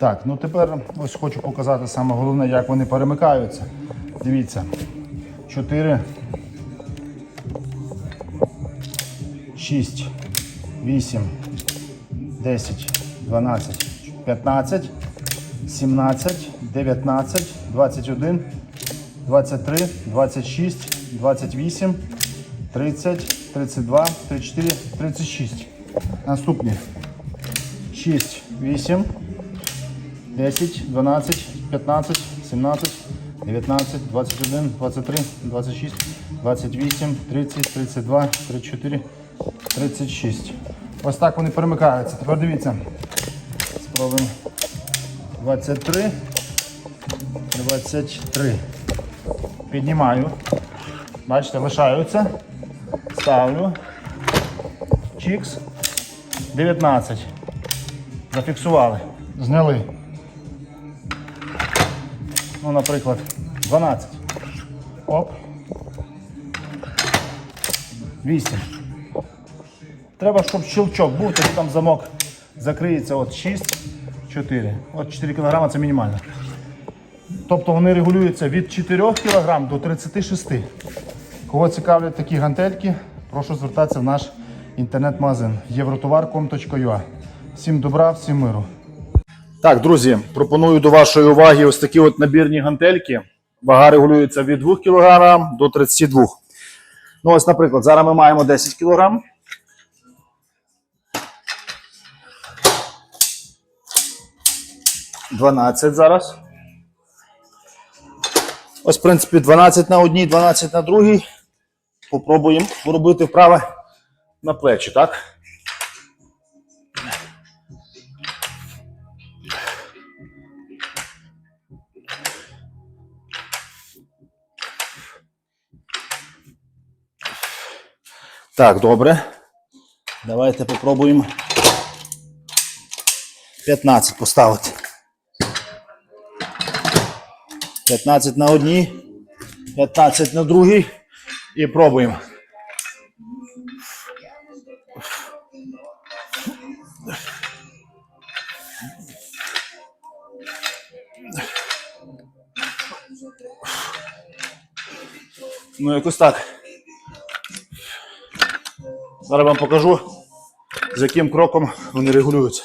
Так, ну тепер ось хочу показати саме головне, як вони перемикаються. Дивіться. 4, 6, 8, 10, 12, 15, 17, 19, 21, 23, 26, 28, 30, 32, 34, 36. Наступні. 6, 8, 10, 12, 15, 17, 19, 21, 23, 26, 28, 30, 32, 34, 36. Ось так вони перемикаються. Тепер дивіться. Спробуємо. 23, 23. Піднімаю. Бачите, лишаються. Ставлю. Чікс. 19. Зафіксували. Зняли. Ну, наприклад, 12. Оп. 8. Треба, щоб щелчок був, тоді там замок закриється от 6, 4. От 4 кг це мінімально. Тобто вони регулюються від 4 кг до 36. Кого цікавлять такі гантельки, прошу звертатися в наш інтернет-магазин євротовар.com.ua. Всім добра, всім миру. Так, друзі, пропоную до вашої уваги ось такі от набірні гантельки. Вага регулюється від 2 кг до 32 Ну, ось, наприклад, зараз ми маємо 10 кг. Дванадцять зараз. Ось, в принципі, 12 на одній, 12 на другій. Попробуємо поробити вправи на плечі, так? Так, добре. Давайте попробуємо 15 поставити. 15 на одній, 15 на другій і пробуємо. Ну, якось так. Зараз вам покажу, з яким кроком вони регулюються.